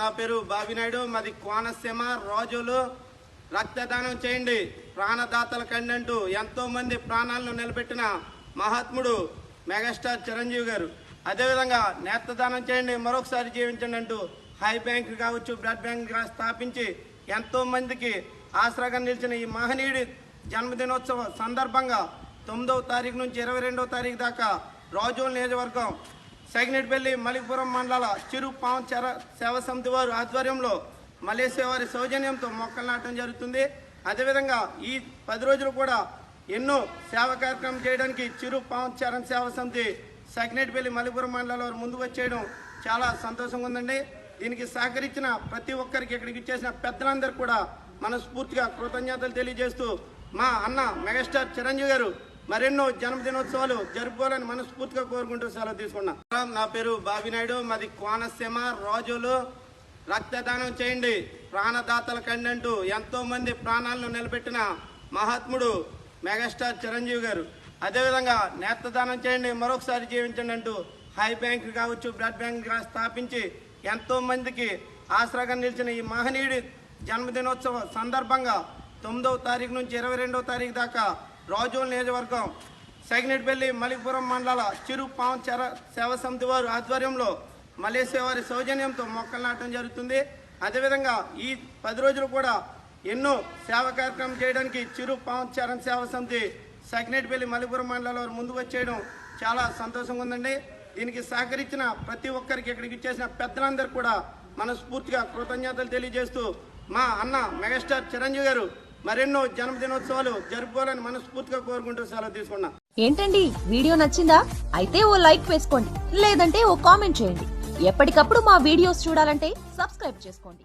నా పేరు బాబినాయుడు మాది కోనసీమ రోజులు. రక్తదానం చేయండి. ప్రాణదాతల కండంటూ ఎంతో మంది ప్రాణాలను నిలబెట్టిన మహాత్ముడు మెగాస్టార్ చిరంజీవి గారు. అదేవిధంగా నేత్రదానం చేయండి. మరొకసారి జీవించండి అంటూ హై బ్యాంక్ కావచ్చు బ్లడ్ బ్యాంక్ స్థాపించి ఎంతో మందికి ఆసరాగా నిలిచిన ఈ మహనీయుడి జన్మదినోత్సవం సందర్భంగా తొమ్మిదవ తారీఖు నుంచి ఇరవై రెండవ తారీఖు దాకా రాజోల్ నియోజకవర్గం సగినెట్పల్లి మలిపురం మండల చిరు పాం సేవ సమితి వారు ఆధ్వర్యంలో మలేసియా వారి సౌజన్యంతో మొక్కలు నాటడం జరుగుతుంది. అదేవిధంగా ఈ పది రోజులు కూడా ఎన్నో సేవ కార్యక్రమం చేయడానికి చిరు పావం చరణ్ సేవ సమితి సగినెట్పల్లి మలిపురం మండలాల వారు ముందుకు వచ్చేయడం చాలా సంతోషంగా ఉందండి. దీనికి సహకరించిన ప్రతి ఒక్కరికి ఇక్కడికి ఇచ్చేసిన పెద్దలందరూ కూడా మనస్ఫూర్తిగా కృతజ్ఞతలు తెలియజేస్తూ మా అన్న మెగాస్టార్ చిరంజీవి గారు మరెన్నో జన్మదినోత్సవాలు జరుపుకోవాలని మనస్ఫూర్తిగా కోరుకుంటూ సెలవు తీసుకున్నా. నా పేరు బాబినాయుడు మాది కోనసీమ రోజులు. రక్తదానం చేయండి. ప్రాణదాతల కండంటూ ఎంతో మంది ప్రాణాలను నిలబెట్టిన మహాత్ముడు మెగాస్టార్ చిరంజీవి గారు. అదేవిధంగా నేత్రదానం చేయండి మరొకసారి జీవించండి అంటూ హై బ్యాంక్ కావచ్చు బ్లడ్ బ్యాంక్ స్థాపించి ఎంతో మందికి ఆసరాగా నిలిచిన ఈ మహనీయుడి జన్మదినోత్సవ సందర్భంగా తొమ్మిదవ తారీఖు నుంచి ఇరవై రెండవ తారీఖు దాకా రాజోల్ నియోజకవర్గం సైగ్నెట్పల్లి మలిపురం మండల చిరు పాం చర సేవా సమితి వారి ఆధ్వర్యంలో మలేసియా వారి సౌజన్యంతో మొక్కలు నాటడం జరుగుతుంది. అదేవిధంగా ఈ పది రోజులు కూడా ఎన్నో సేవా కార్యక్రమం చేయడానికి చిరు పావం చరణ్ సేవా సమితి సైగ్నెట్పల్లి మలిపురం మండలం వారు ముందుకు వచ్చేయడం చాలా సంతోషంగా ఉందండి. దీనికి సహకరించిన ప్రతి ఒక్కరికి ఇక్కడికి ఇచ్చేసిన పెద్దలందరూ కూడా మనస్ఫూర్తిగా కృతజ్ఞతలు తెలియజేస్తూ మా అన్న మెగాస్టార్ చిరంజీవి గారు మరెన్నో జన్మదినోత్సవాలు జరుపుకోవాలని మనస్ఫూర్తిగా కోరుకుంటూ సెలవు తీసుకున్నా. ఏంటండి? వీడియో నచ్చిందా? అయితే ఓ లైక్ వేసుకోండి. లేదంటే ఓ కామెంట్ చేయండి. ఎప్పటికప్పుడు మా వీడియోస్ చూడాలంటే సబ్స్క్రైబ్ చేసుకోండి.